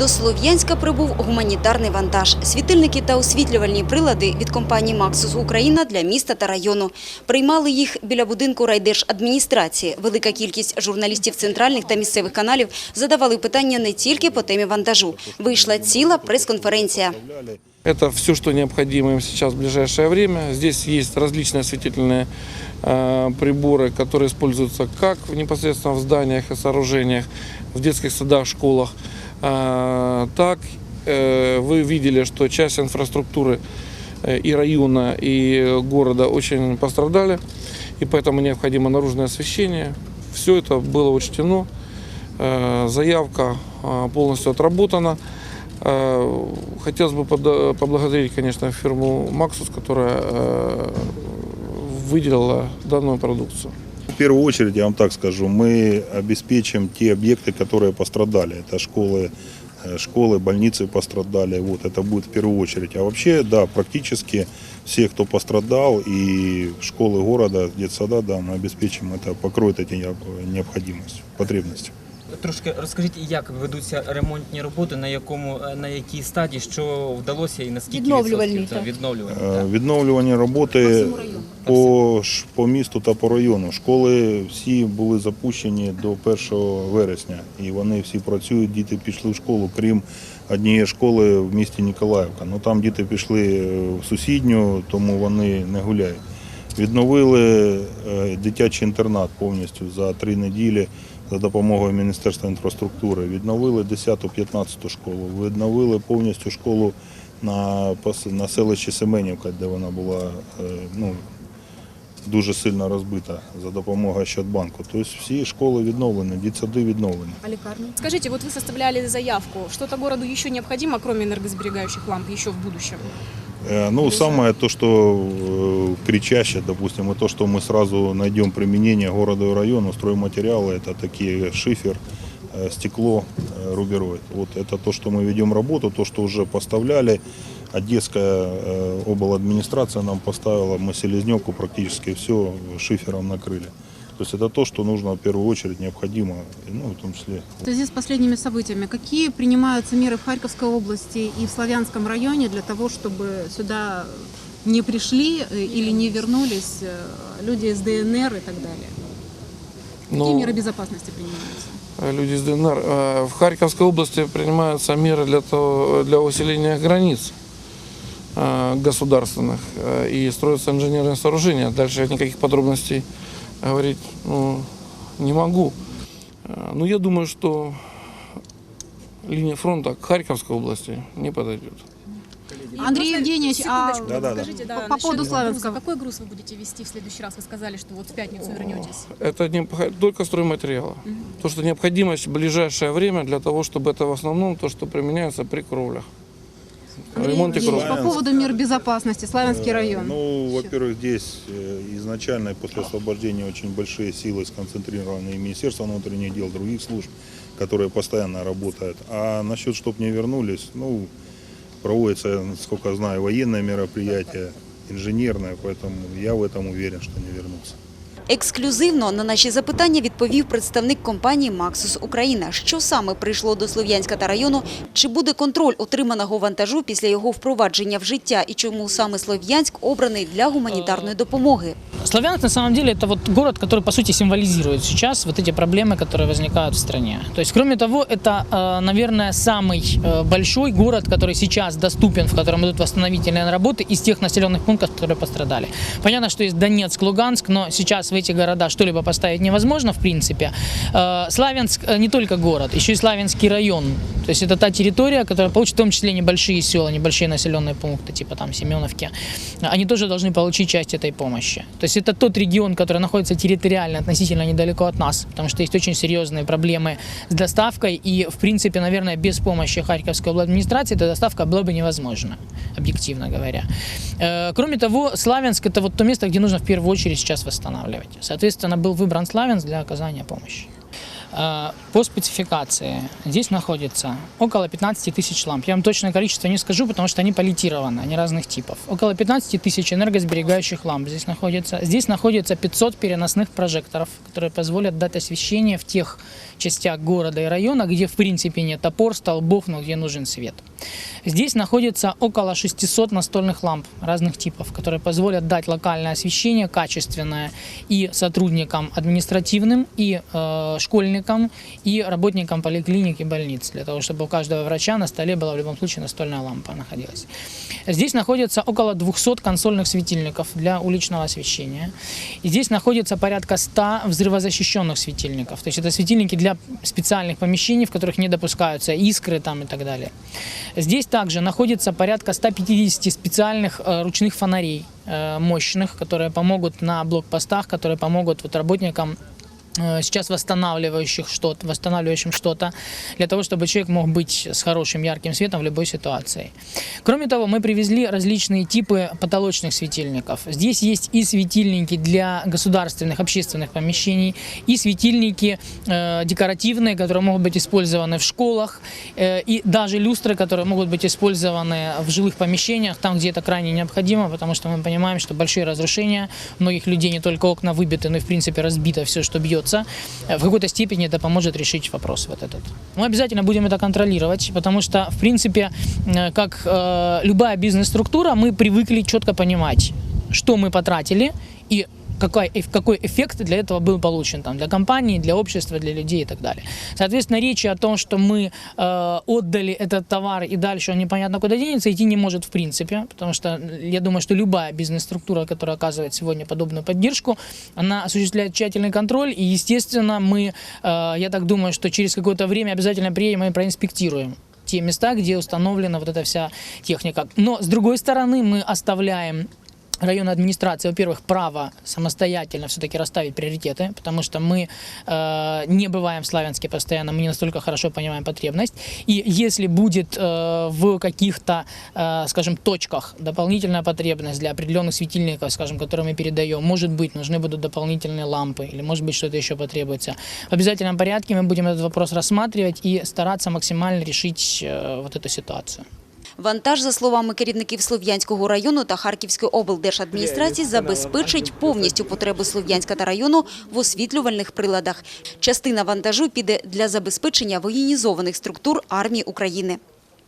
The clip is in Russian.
До Слов'янська прибув гуманітарний вантаж. Світильники та освітлювальні прилади від компанії «Максус Україна» для міста та району. Приймали їх біля будинку райдержадміністрації. Велика кількість журналістів центральних та місцевих каналів задавали питання не тільки по темі вантажу. Вийшла ціла прес-конференція. Это все, что необходимо им сейчас в ближайшее время. Здесь есть различные осветительные э, приборы, которые используются как в- непосредственно в зданиях и сооружениях, в детских садах, школах, э, так э, вы видели, что часть инфраструктуры э, и района, и города очень пострадали, и поэтому необходимо наружное освещение. Все это было учтено. Э, Заявка э, полностью отработана. Хотелось бы поблагодарить, конечно, фирму «Максус», которая выделила данную продукцию. Первую очередь, я вам так скажу, мы обеспечим те объекты, которые пострадали. Это школы, э, школы, больницы пострадали. Вот это будет в первую очередь. А вообще, да, практически все, кто пострадал, и школы города, детсада, да, мы обеспечим это, покроет эти необ- необходимости, потребности. Трошки розкажіть, як ведуться ремонтні роботи, на якому на якій стадії, що вдалося і наскільки Відновлювальні, відсотків? так. відновлювальні. Е, так. Відновлювані роботи по, ш- по місту та по району. Школи всі були запущені до 1 вересня, і вони всі працюють. Діти пішли в школу, крім однієї школи в місті Ніколаївка. Ну там діти пішли е, в сусідню, тому вони не гуляють. Відновили е, дитячий інтернат повністю за три неділі за допомогою Міністерства інфраструктури. Відновили 10-15 школу. Відновили повністю школу на, на селищі Семенівка, де вона була е, ну, дуже сильно розбита за допомогою Щадбанку. Тобто всі школи відновлені, дітсади відновлені. А лекарни? Скажите, вот вы составляли заявку. Что-то городу еще необходимо, кроме энергосберегающих ламп, еще в будущем? Э, Ну, самое то, что э, кричаще, допустим, и то, что мы сразу найдем применение городу и району, стройматериалы, это такие шифер, э, стекло, рубероид. Вот это то, что мы ведем работу, то, что уже поставляли. Одесская э, обладминистрация нам поставила, мы Селезневку практически все шифером накрыли. То есть это то, что нужно в первую очередь необходимо, ну, в том числе В связи с последними событиями, какие принимаются меры в Харьковской области и в Славянском районе для того, чтобы сюда не пришли э, или не вернулись э, люди из ДНР и так далее? Какие Ну, меры безопасности принимаются? э, люди из ДНР. В Харьковской области принимаются меры для, того, для усиления границ государственных и строятся инженерные сооружения. Дальше я никаких подробностей говорить ну, не могу. Э, Но я думаю, что линия фронта к Харьковской области не подойдет. Андрей Евгеньевич, а Секундочку, Да-да-да. скажите, да, по насчет поводу груза. Славянского. Какой груз вы будете вести в следующий раз? Вы сказали, что вот в пятницу вернетесь. Это не, только стройматериалы. То, что необходимость в ближайшее время для того, чтобы это в основном то, что применяется при кровлях. Ремонте кровли. по поводу мер безопасности, Славянский район. Ну, во-первых, здесь э, изначально и после освобождения очень большие силы сконцентрированы и Министерство внутренних дел, других служб, которые постоянно работают. А насчет, чтобы не вернулись, ну, проводится, сколько знаю, военное мероприятие, инженерное, поэтому я в этом уверен, что не вернутся. Ексклюзивно на наші запитання відповів представник компанії «Максус Україна». Що саме прийшло до Слов'янська та району? Чи буде контроль отриманого вантажу після його впровадження в життя? І чому саме Слов'янськ обраний для гуманітарної допомоги? Славянск на самом деле это вот город, который по сути символизирует сейчас вот эти проблемы, которые возникают в стране. То есть, кроме того, это, э, наверное, самый э, большой город, который сейчас доступен, в котором идут восстановительные работы из тех населенных пунктов, которые пострадали. Понятно, что есть Донецк, Луганск, но сейчас в эти города что-либо поставить невозможно, в принципе. Э, Славянск э, не только город, еще и Славянский район. То есть это та территория, которая получит в том числе небольшие села, небольшие населенные пункты, типа там Семеновки. Они тоже должны получить часть этой помощи. То есть это тот регион, который находится территориально относительно недалеко от нас, потому что есть очень серьезные проблемы с доставкой, и, в принципе, наверное, без помощи Харьковской администрации эта доставка была бы невозможна, объективно говоря. Э, Кроме того, Славянск – это вот то место, где нужно в первую очередь сейчас восстанавливать. Соответственно, был выбран Славянск для оказания помощи. Э, По спецификации здесь находится около 15 тысяч ламп. Я вам точное количество не скажу, потому что они паллетированы, они разных типов. Около 15 тысяч энергосберегающих ламп здесь находится. Здесь находится 500 переносных прожекторов, которые позволят дать освещение в тех частях города и района, где в принципе нет опор, столбов, но где нужен свет. Здесь находится около 600 настольных ламп разных типов, которые позволят дать локальное освещение качественное и сотрудникам административным, и э, школьникам, и работникам поликлиник и больниц, для того, чтобы у каждого врача на столе была в любом случае настольная лампа находилась. Здесь находится около 200 консольных светильников для уличного освещения. И здесь находится порядка 100 взрывозащищенных светильников. То есть это светильники для специальных помещений, в которых не допускаются искры там и так далее. Здесь также находится порядка 150 специальных э, ручных фонарей э, мощных, которые помогут на блокпостах, которые помогут вот, работникам сейчас восстанавливающих что-то, восстанавливающим что-то, для того, чтобы человек мог быть с хорошим ярким светом в любой ситуации. Кроме того, мы привезли различные типы потолочных светильников. Здесь есть и светильники для государственных, общественных помещений, и светильники э, декоративные, которые могут быть использованы в школах, э, и даже люстры, которые могут быть использованы в жилых помещениях, там, где это крайне необходимо, потому что мы понимаем, что большие разрушения, многих людей не только окна выбиты, но и в принципе разбито все, что бьется. Э, В какой-то степени это поможет решить вопрос вот этот. Мы обязательно будем это контролировать, потому что, в принципе, э, как э, любая бизнес-структура, мы привыкли четко понимать, что мы потратили и какой, какой эффект для этого был получен там, для компании, для общества, для людей и так далее. Соответственно, речи о том, что мы э, отдали этот товар и дальше он непонятно куда денется, идти не может в принципе, потому что я думаю, что любая бизнес-структура, которая оказывает сегодня подобную поддержку, она осуществляет тщательный контроль, и, естественно, мы, э, я так думаю, что через какое-то время обязательно приедем и проинспектируем те места, где установлена вот эта вся техника. Но, с другой стороны, мы оставляем районной администрации, во-первых, право самостоятельно все-таки расставить приоритеты, потому что мы э, не бываем в Славянске постоянно, мы не настолько хорошо понимаем потребность. И если будет э, в каких-то, э, скажем, точках дополнительная потребность для определенных светильников, скажем, которые мы передаем, может быть, нужны будут дополнительные лампы, или может быть, что-то еще потребуется. В обязательном порядке мы будем этот вопрос рассматривать и стараться максимально решить э, вот эту ситуацию. Вантаж, за словами керівників Слов'янського району та Харківської облдержадміністрації, забезпечить повністю потреби Слов'янська та району в освітлювальних приладах. Частина вантажу піде для забезпечення воєнізованих структур армії України.